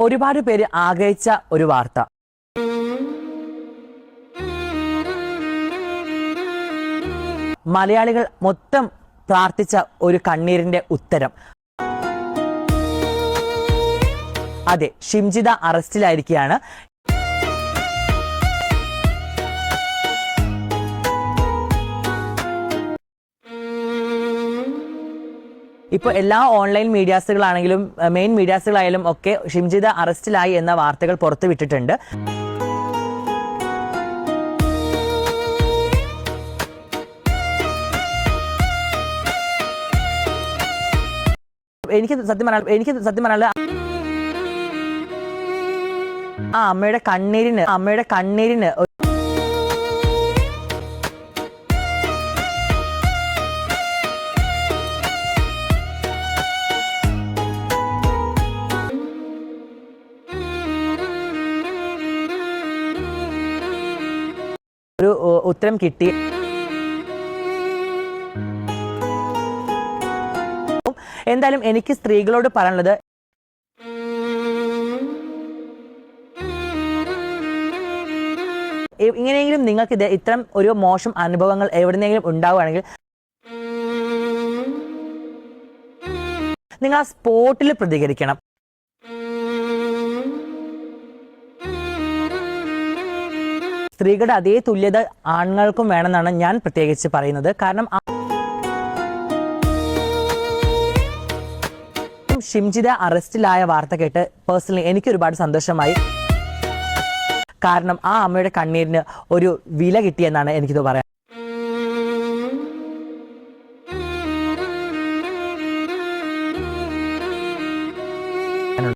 ഒരുപാട് പേര് ആഗ്രഹിച്ച ഒരു വാർത്ത. മലയാളികൾ മൊത്തം പ്രാർത്ഥിച്ച ഒരു കണ്ണീരിന്റെ ഉത്തരം. അതെ ഷിംജിത അറസ്റ്റിലായിരിക്കുകയാണ്. ഇപ്പോൾ എല്ലാ ഓൺലൈൻ മീഡിയാസുകളാണെങ്കിലും മെയിൻ മീഡിയാസുകളായാലും ഒക്കെ ഷിംജിത അറസ്റ്റിലായി എന്ന വാർത്തകൾ പുറത്തുവിട്ടിട്ടുണ്ട് എനിക്ക് സത്യം പറഞ്ഞാൽ എനിക്ക് സത്യം പറഞ്ഞാൽ ആ അമ്മയുടെ കണ്ണീരിന് അമ്മയുടെ കണ്ണീരിന് ഒരു- ഉത്തരം കിട്ടി. എന്തായാലും എനിക്ക് സ്ത്രീകളോട് പറയാനുള്ളത് ഇങ്ങനെയെങ്കിലും നിങ്ങൾക്ക് ഇത് ഇത്തരം ഒരു മോശം അനുഭവങ്ങൾ എവിടെന്നെങ്കിലും ഉണ്ടാവുകയാണെങ്കിൽ നിങ്ങൾ ആ സ്പോട്ടിൽ പ്രതികരിക്കണം. സ്ത്രീകളുടെ അതേ തുല്യത ആണുങ്ങൾക്കും വേണമെന്നാണ് ഞാൻ പ്രത്യേകിച്ച് പറയുന്നത്. കാരണം ഷിംജിത അറസ്റ്റിലായ വാർത്ത കേട്ട് പേഴ്സണലി എനിക്ക് ഒരുപാട് സന്തോഷമായി. കാരണം ആ അമ്മയുടെ കണ്ണീരിന് ഒരു വില കിട്ടിയെന്നാണ് എനിക്കിത് പറയാൻ